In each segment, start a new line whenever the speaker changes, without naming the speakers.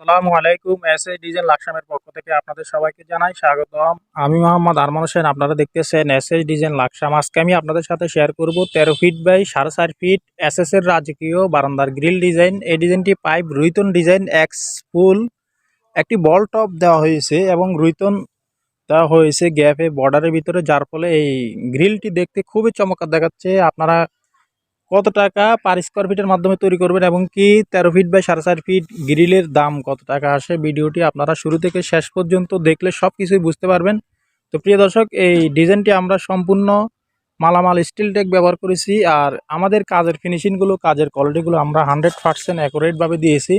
আসসালামু আলাইকুম S A design লাকসামের পক্ষ থেকে আপনাদের সবাইকে জানাই স্বাগতম। আমি মোহাম্মদ আরমান হোসেন, আপনারা দেখতেছেন এস এস ডিজাইন লাকসাম আজকে আমি আপনাদের সাথে শেয়ার করব তেরো ফিট বাই সাড়ে চার ফিট এস এস এর রাজকীয় বারান্দার গ্রিল ডিজাইন এই ডিজাইনটি পাইপ রুইতন ডিজাইন এক্স ফুল। একটি বল টপ দেওয়া হয়েছে এবং রুইতন দেওয়া হয়েছে গ্যাপে বর্ডারের ভিতরে, যার ফলে এই গ্রিলটি দেখতে খুবই চমৎকার দেখাচ্ছে। আপনারা কত টাকা পার স্কোয়ার ফিটের মাধ্যমে তৈরি করবেন এবং কি তেরো ফিট বাই সাড়ে চার ফিট গ্রিলের দাম কত টাকা আসে? ভিডিওটি আপনারা শুরু থেকে শেষ পর্যন্ত দেখলে সব কিছুই বুঝতে পারবেন। তো প্রিয় দর্শক, এই ডিজাইনটি আমরা সম্পূর্ণ মালামাল স্টিল টেক ব্যবহার করেছি আর আমাদের কাজের ফিনিশিংগুলো কাজের কোয়ালিটিগুলো আমরা হান্ড্রেড পার্সেন্ট অ্যাকুরেটভাবে দিয়েছি।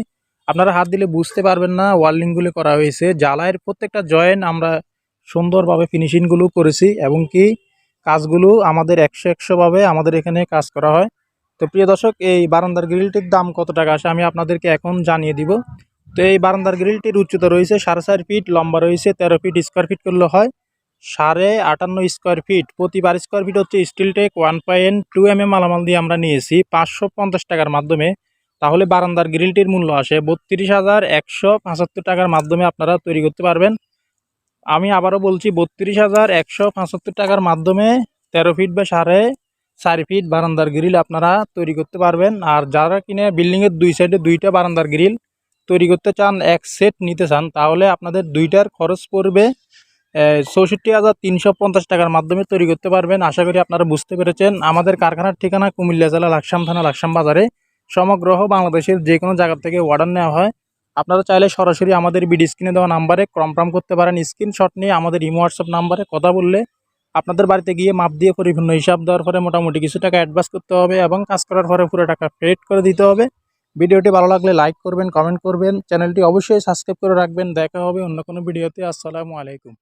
আপনারা হাত দিলে বুঝতে পারবেন না ওয়ার্লিংগুলো করা হয়েছে। জ্বালায়ের প্রত্যেকটা জয়েন্ট আমরা সুন্দরভাবে ফিনিশিংগুলো করেছি এবং কি কাজগুলো আমাদের একশো একশোভাবে আমাদের এখানে কাজ করা হয়। তো প্রিয় দর্শক, এই বারান্দার গ্রিলটির দাম কত টাকা আসে আমি আপনাদেরকে এখন জানিয়ে দিব। তো এই বারান্দার গ্রিলটির উচ্চতা রয়েছে সাড়ে চার ফিট লম্বা রয়েছে তেরো ফিট স্কোয়ার ফিট করলে হয় সাড়ে আটান্ন স্কোয়ার ফিট প্রতিবার স্কোয়ার ফিট হচ্ছে steel take one point two M M মালামাল দিয়ে আমরা নিয়েছি পাঁচশো পঞ্চাশ টাকার মাধ্যমে। তাহলে বারান্দার গ্রিলটির মূল্য আসে বত্রিশ হাজার একশো পঁচাত্তর টাকার মাধ্যমে আপনারা তৈরি করতে পারবেন। আমি আবারও বলছি বত্রিশ হাজার একশো পঁচাত্তর টাকার মাধ্যমে তেরো ফিট বা সাড়ে চার ফিট বারান্দার গ্রিল আপনারা তৈরি করতে পারবেন। আর যারা কিনে বিল্ডিংয়ের দুই সাইডে দুইটা বারান্দার গ্রিল তৈরি করতে চান, এক সেট নিতে চান, তাহলে আপনাদের দুইটার খরচ পড়বে চৌষট্টি হাজার তিনশো পঞ্চাশ টাকার মাধ্যমে তৈরি করতে পারবেন। আশা করি আপনারা বুঝতে পেরেছেন। আমাদের কারখানার ঠিকানা কুমিল্লা জেলা লাকসাম থানা লাকসাম বাজারে। সমগ্র বাংলাদেশের যে কোনো জায়গা থেকে অর্ডার নেওয়া হয়। আপনারা চাইলে সরাসরি আমাদের বিডি স্ক্রিনে দেওয়া নাম্বারে কনফার্ম করতে পারেন। স্ক্রিনশট নিয়ে আমাদের ইমো হোয়াটসঅ্যাপ নাম্বারে কথা বললে আপনাদের বাড়িতে গিয়ে মাপ দিয়ে পরিপূর্ণ হিসাব দেওয়ার পরে মোটামুটি কিছু টাকা অ্যাডভান্স করতে হবে এবং কাজ করার পরে পুরো টাকা পেড করে দিতে হবে। ভিডিওটি ভালো লাগলে লাইক করবেন কমেন্ট করবেন। চ্যানেলটি অবশ্যই সাবস্ক্রাইব করে রাখবেন। দেখা হবে অন্য কোনো ভিডিওতে আসসালামু আলাইকুম।